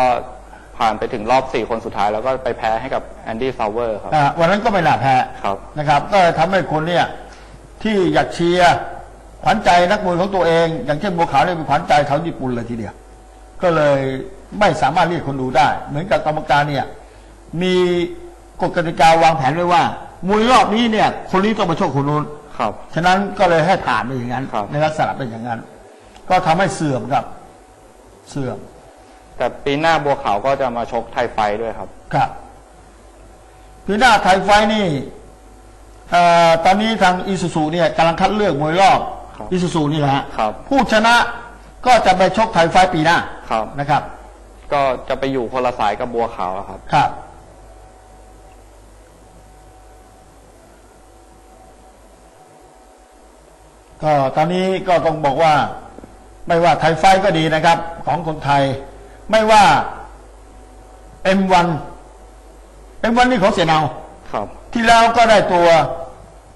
ก็ผ่านไปถึงรอบสี่คนสุดท้ายแล้วก็ไปแพ้ให้กับแอนดี้ซาวเวอร์ครับ อ่าวันนั้นก็ไม่น่าแพ้ครับ นะครับ ก็ทำให้คนเนี่ยที่อยากเชียร์ขวัญใจนักมวยของตัวเอง อย่างเช่นบัวขาวเนี่ยเป็นขวัญใจชาวญี่ปุ่นเลยทีเดียว ก็เลยไม่สามารถเรียกคนดูได้ เหมือนกับกรรมการเนี่ย มีกฎกติกาวางแผนไว้ว่ามวยรอบนี้เนี่ย คนนี้ต้องมาชกคนนู้น ครับ ฉะนั้นก็เลยให้ผ่านไปอย่างนั้น ครับ ในลักษณะเป็นอย่างนั้น ก็ทำให้เสื่อมครับ เสื่อม แต่ปีหน้าบัวขาวก็จะมาชกไทยไฟท์ด้วยครับ ครับพีหน้าไทยไฟท์นี่เอ่อตอนนี้ทางอีซูซูเนี่ยกำลังคัดเลือกมวยรอบครับอีซูซูนี่แหละฮะครับ ผู้ชนะก็จะไปชกไทยไฟท์ปีหน้าครับ นะครับ ก็จะไปอยู่คนละสายกับบัวขาวอะครับ ครับ ก็ตอนนี้ก็ต้องบอกว่า ไม่ว่าไทยไฟท์ก็ดีนะครับ ของคนไทย ไม่ว่า M1 M1 นี่ของเสียเนาครับ ที่แล้วก็ได้ตัว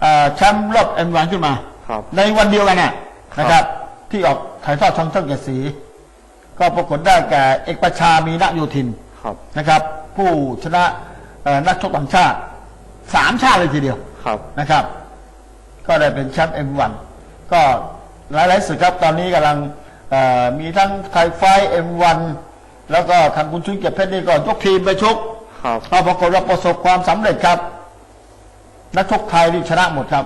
เอ่อแชมป์รอบ M1 ขึ้นมา ครับ ในวันเดียวกันเนี่ยครับนะครับ ที่ออกถ่ายทอดช่องเท่าเกียรติศรีก็ปรากฏได้แก่เอกประชามีนโยธินครับนะครับ ผู้ชนะเอ่อนักชกต่างชาติสามชาติเลยทีเดียวครับนะครับ ก็ได้เป็นแชมป์ M1 ก็หลายๆศึกครับตอนนี้กำลังเอ่อมีทั้งไทยไฟท์ M1 แล้วก็ทางคุณชุนเก็บเพชรนี่ก็ยกทีมไปชกครับก็ปรากฏว่าประสบความสำเร็จครับ นักชกไทยนี่ชนะหมดครับ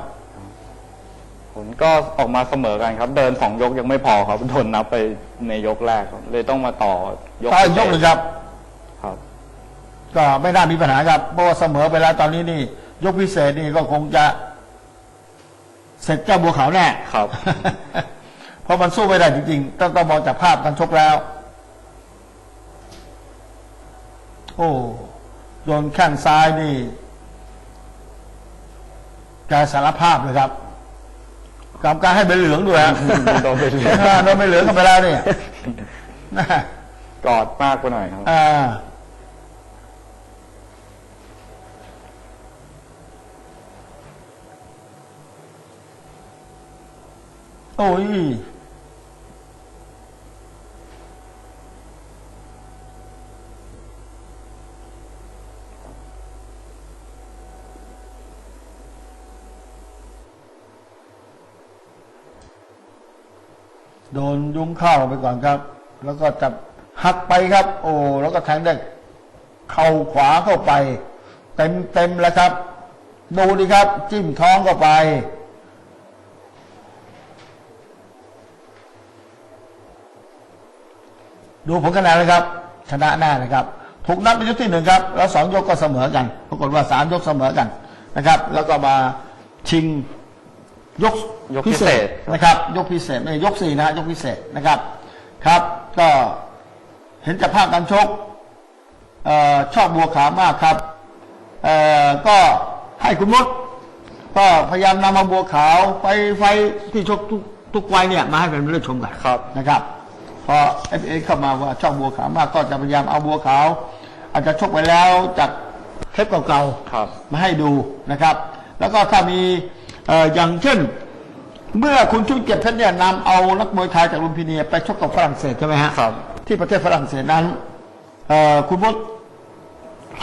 ผลก็ออกมาเสมอกันครับ เดินสองยกยังไม่พอครับโดนนับไปในยกแรกครับเลยต้องมาต่อยกต่อยกหนึ่งครับ ครับ ก็ไม่น่ามีปัญหาครับเพราะว่าเสมอไปแล้วตอนนี้นี่ ยกพิเศษนี่ก็คงจะ เสร็จเจ้าบัวขาวแน่ครับ เพราะมันสู้ไม่ได้จริงๆต้องต้องมองจากภาพการชกแล้ว โอ้โดนแข้งซ้ายนี่แกสารภาพเลยครับกรรมการให้ใบเหลืองด้วยฮะโดนใบเหลืองาโดนใบเหลืองกันไปแล้วเนี่ยนะกอดมากไปหน่อยครับ อ่า โอ้ย โดนยุ้งเข้าไปก่อนครับ แล้วก็จับหักไปครับ โอ้แล้วก็แทงได้เข่าขวาเข้าไป เต็มเต็มแล้วครับ ดูดิครับ จิ้มท้องเข้าไป ดูผลคะแนนเลยครับ ชนะแน่นะครับ ถูกนับเป็นยกที่หนึ่งครับ แล้วสองยกก็เสมอกัน ปรากฏว่าสามยกเสมอกันนะครับ แล้วก็มาชิง ยกยกพิเศษนะครับ ยกพิเศษไม่ใช่ยกสี่นะฮะยกพิเศษนะครับ ครับ ก็เห็นจากภาพการชกเออชอบบัวขาวมากครับเออก็ให้คุณมดก็พยายามนำมาบัวขาวไปไฟที่ชกทุกทุกไฟเนี่ยมาให้เป็นเรื่องชมกันครับนะครับพอเอฟเอเข้ามาว่าชอบบัวขาวมากก็จะพยายามเอาบัวขาว อาจจะชกไปแล้วจากเทปเก่าๆครับมาให้ดูนะครับ แล้วก็ถ้ามีเอ่ออย่างเช่น เมื่อคุณชุนเก็บเพชรเนี่ยนำเอานักมวยไทยจากลุมพินีไปชกกับฝรั่งเศสใช่ไหมฮะครับ ที่ประเทศฝรั่งเศสนั้นเอ่อคุณพจน์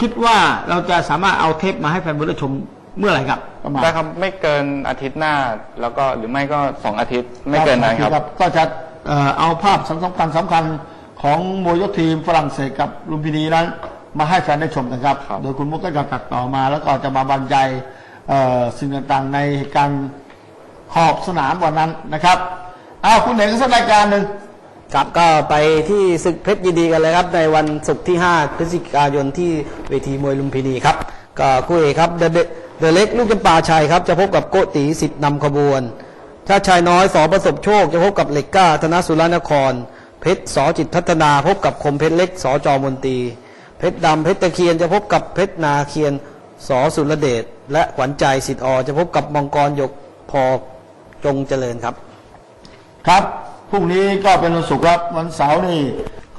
คิดว่าเราจะสามารถเอาเทปมาให้แฟนบอลได้ชมเมื่อไหร่ครับประมาณได้ครับไม่เกินอาทิตย์หน้า แล้วก็หรือไม่ก็สองอาทิตย์ไม่เกินนั้นครับ ก็จะเอ่อเอาภาพสำคัญสำคัญของมวยยกทีมฝรั่งเศสกับลุมพินีนั้น มาให้แฟนได้ชมกันครับครับ โดยคุณมุกก็จะตัดต่อมาแล้วก็จะมาบรรยายเอ่อ สิ่งต่างๆในการขอบสนามวันนั้นนะครับเอาคุณเห็นสักรายการหนึ่งครับก็ไปที่ศึกเพชรยินดีกันเลยครับ ในวันศุกร์ที่ 5 พฤศจิกายนที่เวทีมวยลุมพินีครับ ก็คู่เอกครับเดเดเล็กลูกจำปาชัยครับ จะพบกับโกติสิทธิ์นำขบวนถ้าชายน้อยสอประสบโชค จะพบกับเหล็กก้าธนสุรนคร เพชรสอจิตพัฒนาพบกับคมเพชรเล็กสอจอมนตรีเพชรดำเพชรตะเคียนจะพบกับเพชรนาเคียน สอสุรเดชและขวัญใจสิทธิ์อจะพบกับมังกรหยกพอจงเจริญครับ ครับพรุ่งนี้ก็เป็นวันศุกร์ครับวันเสาร์นี่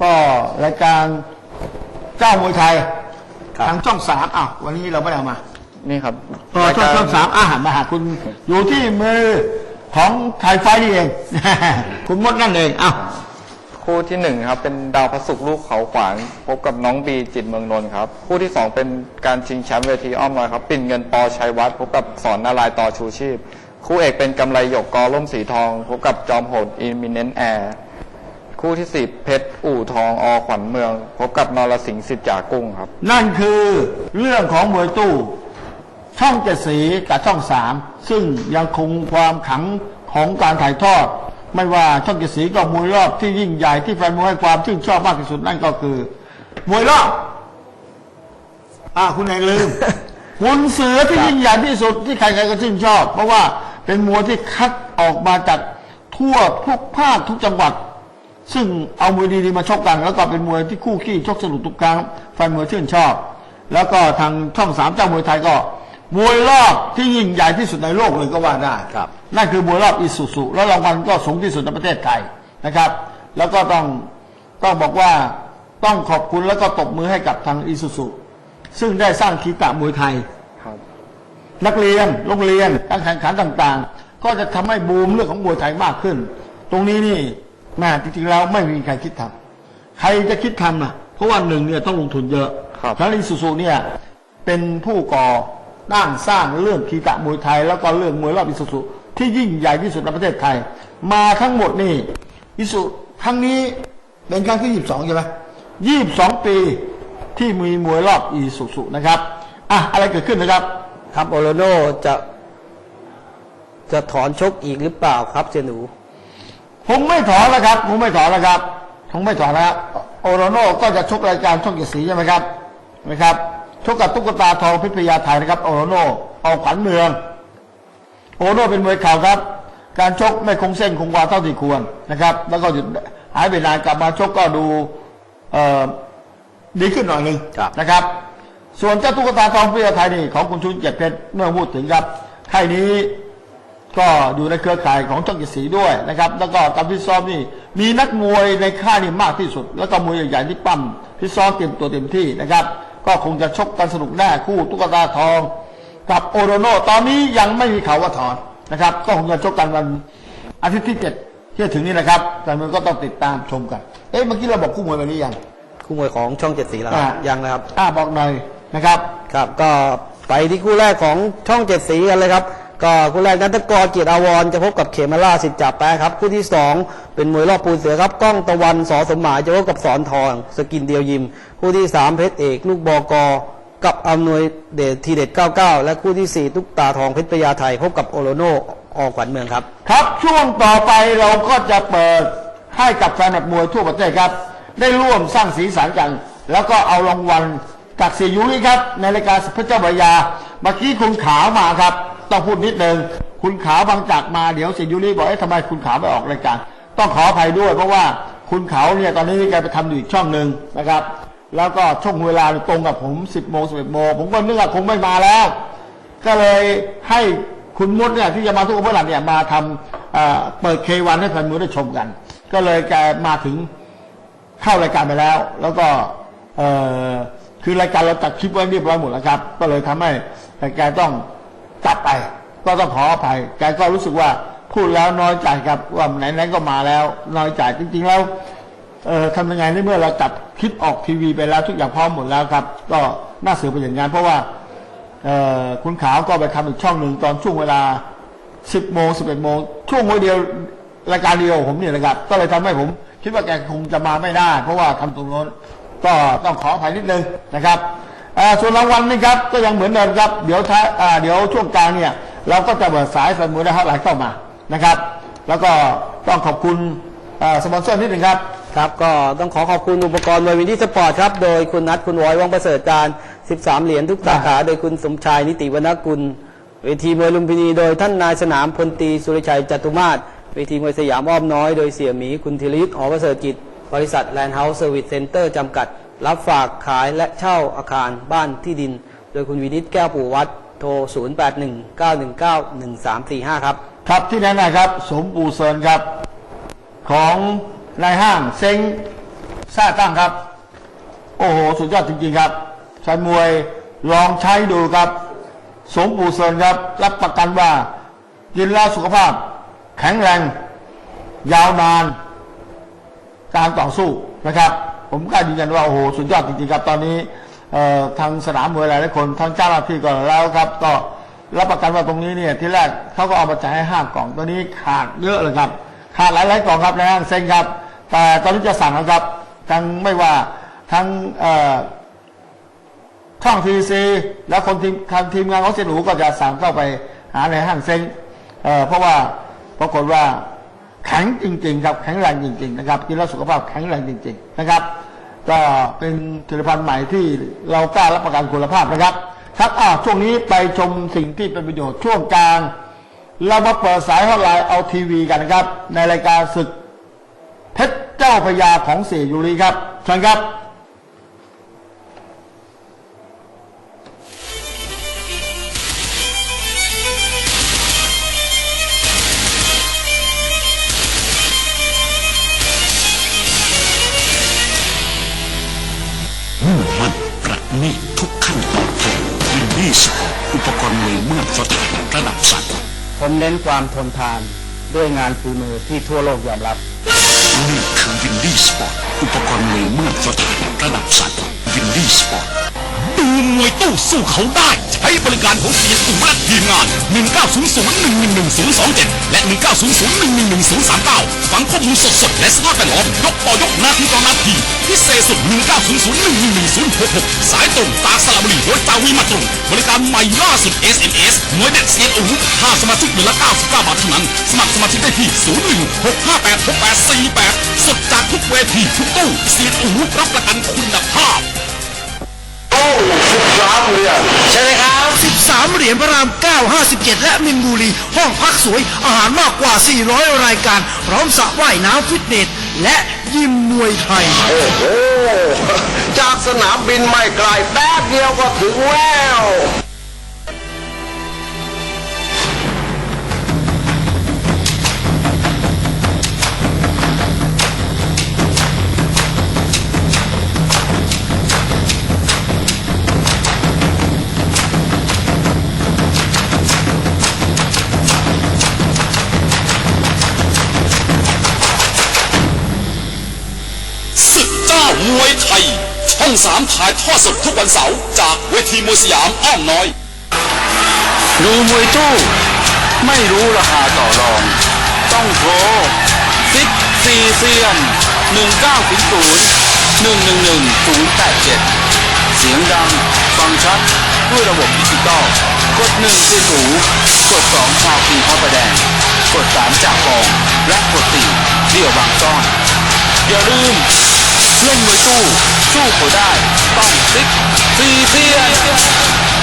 ก็รายการเจ้ามวยไทยครับทางช่องสามอ้าววันนี้เราไม่ได้เอามานี่ครับเออช่องช่องสามอาหารมาหาคุณอยู่ที่มือของไทยไฟนี่เอง คุณมดนั่นเองอ้าว คู่ที่หนึ่งครับเป็นดาวพระศุกร์ลูกเขาขวางพบกับน้องบีจิตเมืองนนท์ครับ คู่ที่สองเป็นการชิงแชมป์เวทีอ้อมน้อยครับ ปิ่นเงินปอชัยวัฒน์พบกับสอนนารายต่อชูชีพ คู่เอกเป็นกำไรหยกกอล่มสีทอง พบกับจอมโหดอินมิเนนแอร์คู่ที่สิบเพชรอู่ทองอขวัญเมือง พบกับนรสิงห์สิทธิ์จ่ากุ้งครับ นั่นคือเรื่องของมวยตู้ ช่องเจ็ดสีกับช่องสามซึ่งยังคงความขังของการถ่ายทอด ไม่ว่าช่องเจ็ดสีก็มวยรอบที่ยิ่งใหญ่ที่แฟนมวยให้ความชื่นชอบมากที่สุดนั่นก็คือ มวยรอบอ่าคุณเองลืมหุ่นเสือที่ยิ่งใหญ่ที่สุดที่ใครๆก็ชื่นชอบ เพราะว่าเป็นมวยที่คัดออกมาจากทั่วทุกภาคทุกจังหวัด ซึ่งเอามวยดีๆมาชกกัน แล้วก็เป็นมวยที่คู่ขี้ชกสนุกทุกครั้งแฟนมวยชื่นชอบ แล้วก็ทางช่องสามเจ้ามวยไทยก็ มวยรอบที่ยิ่งใหญ่ที่สุดในโลกเลยก็ว่าได้ครับ นั่นคือมวยรอบอิสุสุแล้วรางวัลก็สูงที่สุดในประเทศไทยนะครับ แล้วก็ต้องต้องบอกว่าต้องขอบคุณแล้วก็ตบมือให้กับทางอิสุสุซึ่งได้สร้างคีตะมวยไทยครับนักเรียนโรงเรียนการแข่งขันต่างๆ ก็จะทำให้บูมเรื่องของมวยไทยมากขึ้น ตรงนี้นี่แม่จริงๆแล้วไม่มีใครคิดทำใครจะคิดทำอะเพราะว่าหนึ่งเนี่ยต้องลงทุนเยอะครับทั้งอิสุสุเนี่ยเป็นผู้ก่อ ตั้งสร้างเรื่องคีตะมวยไทย แล้วก็เรื่องมวยรอบอิสุสุที่ยิ่งใหญ่ที่สุดในประเทศไทย มาทั้งหมดนี่อิสุครั้งนี้เป็นครั้งที่ยี่สิบสองใช่ไหมยี่สิบสองปีที่มีมวยรอบอิสุสุนะครับอะอะไรเกิดขึ้นนะครับ ครับโอโลโนจะจะถอนชกอีกหรือเปล่าครับเจยหนู ผมไม่ถอนแล้วครับผมไม่ถอนแล้วครับผมไม่ถอนแล้วโอโรโน่ก็จะชกรายการช่องเกียรติศรีใช่ไหมครับนะครับ ชกกับตุ๊กตาทองพิพยาไทยนะครับ โอโรโน่เอาขวัญเมือง โอโรโน่เป็นมวยเข่าครับ การชกไม่คงเส้นคงวาเท่าที่ควรนะครับ แล้วก็หยุดหายไปนานกลับมาชกก็ดูเอ่อดีขึ้นหน่อยหนึ่งครับนะครับ ส่วนเจ้าตุ๊กตาทองพิพยาไทยนี่ของคุณชุนเจ็ดเพชรเมื่อพูดถึงครับค่ายนี้ก็อยู่ในเครือข่ายของช่องเจ็ดสีด้วยนะครับ แล้วก็การพิตซ้อมนี่มีนักมวยในค่ายนี่มากที่สุด แล้วก็มวยใหญ่ๆที่ปั้มพิตซ้อมเตรียมตัวเต็มที่นะครับ ก็คงจะชกกันสนุกแน่คู่ตุ๊กตาทอง กับโอโรโนตอนนี้ยังไม่มีข่าวว่าถอนนะครับ ก็คงจะชกกันวันอาทิตย์ที่เจ็ดที่จะถึงนี้นะครับแต่มันก็ต้องติดตามชมกัน เอ๊ะเมื่อกี้เราบอกคู่มวยวันนี้ยัง คู่มวยของช่องเจ็ดสีแล้วครับอ่ายังนะครับ อ่าบอกหน่อยนะครับ ครับก็ไปที่คู่แรกของช่องเจ็ดสีกันเลยครับ ก็คู่แรกนันทกรเกียรติอาวรจะพบกับเขมราสิทธิ์จ่าแปะครับ คู่ที่สองเป็นมวยรอบปูนเสือครับก้องตะวันสอสมหมายจะพบกับสอนทอง สกินเดียวยิม คู่ที่สามเพชรเอก ลูกบอกอกับอำนวยเดชทีเด็ด 99 และคู่ที่สี่ตุ๊กตาทองเพชรพญาไทย พบกับโอโลโนออกขวัญเมืองครับ ครับช่วงต่อไปเราก็จะเปิดให้กับแฟนมวยทั่วประเทศครับ ได้ร่วมสร้างสีสันกัน แล้วก็เอารางวัลจากเสียยุ้ยครับในรายการพระเจ้าบยาเมื่อกี้คุณขาวมาครับ ต้องพูดนิดนึงคุณขาวบางจากมาเดี๋ยวเสียยุ้ยบอกเอ๊ะทำไมคุณขาวไม่ออกรายการต้องขออภัยด้วย เพราะว่าคุณขาวเนี่ยตอนนี้แกไปทำอยู่อีกช่องหนึ่งนะครับ แล้วก็ช่วงเวลาตรงกับผม10โมง11โมงผมก็นึกว่าคงไม่มาแล้ว ก็เลยให้คุณมดเนี่ยที่จะมาทุกวันพฤหัสเนี่ยมาทำเเปิดเควันให้แฟนมวยได้ชมกัน ก็เลยแกมาถึงเข้ารายการไปแล้ว แล้วก็คือรายการเราตัดคลิปไว้เรียบร้อยหมดแล้วครับ ก็เลยทำให้แกต้อง กลับไป ก็ต้องขออภัยแกก็รู้สึกว่าพูดแล้วน้อยใจครับว่าไหนๆก็มาแล้ว น้อยใจจริง ๆ แล้วเอ่อทำยังไงในเมื่อเราจัดคลิปออกทีวีไปแล้วทุกอย่างพร้อมหมดแล้วครับ ก็น่าเสือเป็นอย่างนั้นเพราะว่าเอ่อคุณขาวก็ไปทำอีกช่องหนึ่งตอนช่วงเวลา10โมง11โมงช่วงวันเดียวรายการเดียวผมเนี่ยนะครับ ก็เลยทำให้ผม คิดว่าแกคงจะมาไม่ได้ เพราะว่าทำตรงโน้นก็ต้องขออภัยนิดนึงนะครับ ส่วนรางวัลนี่ครับก็ยังเหมือนเดิมครับเดี๋ยวท้ายอ่าเดี๋ยวช่วงกลางเนี่ยเราก็จะเปิดสายแฟนมวยได้เท่าไหร่เข้ามานะครับ แล้วก็ต้องขอบคุณอ่าสปอนเซอร์นิดหนึ่งครับครับก็ต้องขอขอบคุณอุปกรณ์มวยวินที่สปอร์ตครับ โดยคุณนัทคุณวอยว่องประเสริฐการ 13 เหรียญทุกสาขา โดยคุณสมชายนิติวรรณกุล เวทีมวยลุมพินี โดยท่านนายสนามพลตรีสุริชัยจตุมาศเวทีมวยสยามอ้อมน้อย โดยเสี่ยหมีคุณธีรยุทธ์หอประเสริฐกิจ บริษัทแลนด์เฮาส์เซอร์วิสเซ็นเตอร์จำกัด รับฝากขายและเช่าอาคารบ้านที่ดิน โดยคุณวินิตแก้วปู่วัดโทร 0819191345 ครับ ครับที่แน่ๆครับสมปูเซินครับ ของนายห้างเซ็งซาตั้งครับ โอ้โห สุดยอดจริงๆครับชายมวยลองใช้ดูครับ สมปูเซินครับ รับประกันว่ากินแล้วสุขภาพ แข็งแรง ยาวนาน การต่อสู้นะครับ ผมกล้ายืนยันว่าโอ้โหสุดยอดจริงๆครับตอนนี้ทางสนามมวยหลายๆคนทั้งเจ้าหน้าที่ก็แล้วครับ ก็รับประกันว่าตรงนี้เนี่ยที่แรกเขาก็เอามาจ่ายให้ห้ากล่องตัวนี้ขาดเยอะเลยครับขาดหลายๆกล่องครับในห้างเซ็งครับ แต่ตอนนี้จะสั่งนะครับทั้งไม่ว่าทั้งช่องทีซีแล้วคนทีมทางทีมงานของเซนูก็จะสั่งเข้าไปหาในห้างเซ็งเพราะว่าปรากฏว่า แข็งจริงๆครับแข็งแรงจริง ๆ นะครับกินแล้วสุขภาพแข็งแรงจริง ๆ นะครับ ก็เป็นผลิตภัณฑ์ใหม่ที่เรากล้ารับประกันคุณภาพนะครับ ครับอ่าช่วงนี้ไปชมสิ่งที่เป็นประโยชน์ช่วงกลาง เรามาเปิดสายฮอตไลน์เอาทีวีกันนะครับ ในรายการศึกเพชรเจ้าพระยาของเสียยุรีครับเชิญครับ วินดี้สปอร์ตอุปกรณ์มวยเมื่อสถานระดับสากลผมเน้นความทนทานด้วยงานฝีมือที่ทั่วโลกยอมรับนี่คือวินดี้สปอร์ตอุปกรณ์มวยเมื่อสถานระดับสากลวินดี้สปอร์ต ดูมวยตู้สู้เขาได้ ใช้บริการของเสียอุและทีมงาน 1900111027 และ 1900111039 ฟังข้อมูลสดๆ และสภาพแวดล้อมยกต่อยกนาทีต่อนาทีพิเศษสุด 1900111066 สายตรงตาสระบุรีโดยจาวีมาตรง บริการใหม่ล่าสุด SMS มวยเด็ดเซียนอูค่าสมาชิกเดือนละ 99 บาทเท่านั้น สมัครสมาชิกได้ที่ 0165868848 สดจากทุกเวทีทุกตู้เซียนอูรับประกันคุณภาพ ใช่ไหมครับ 13 เหรียญพระราม 9 57 และมินบุรี ห้องพักสวย อาหารมากกว่า 400 รายการ พร้อมสระว่ายน้ำฟิตเนส และยิมมวยไทย โอ้โห จากสนามบินไม่ไกลแป๊บเดียวก็ถึงแล้ว องสามถ่ายทอดสดทุกวันเสาร์จากเวทีมวยสยามอ้อมน้อย ดูมวยตู้ ไม่รู้ราคาต่อรอง ต้องโทรซิกซีเซียน1900 111 087เสียงดัง ฟังชัด ด้วยระบบดิจิตอลกด1เสียงหูกด2ชาวพีพระประแดง กด3จากกอง และกด4เดี่ยวบางซ่อน อย่าลืม เล่นมวยตู้สู้เขาได้ต้องติ๊กซีเซียน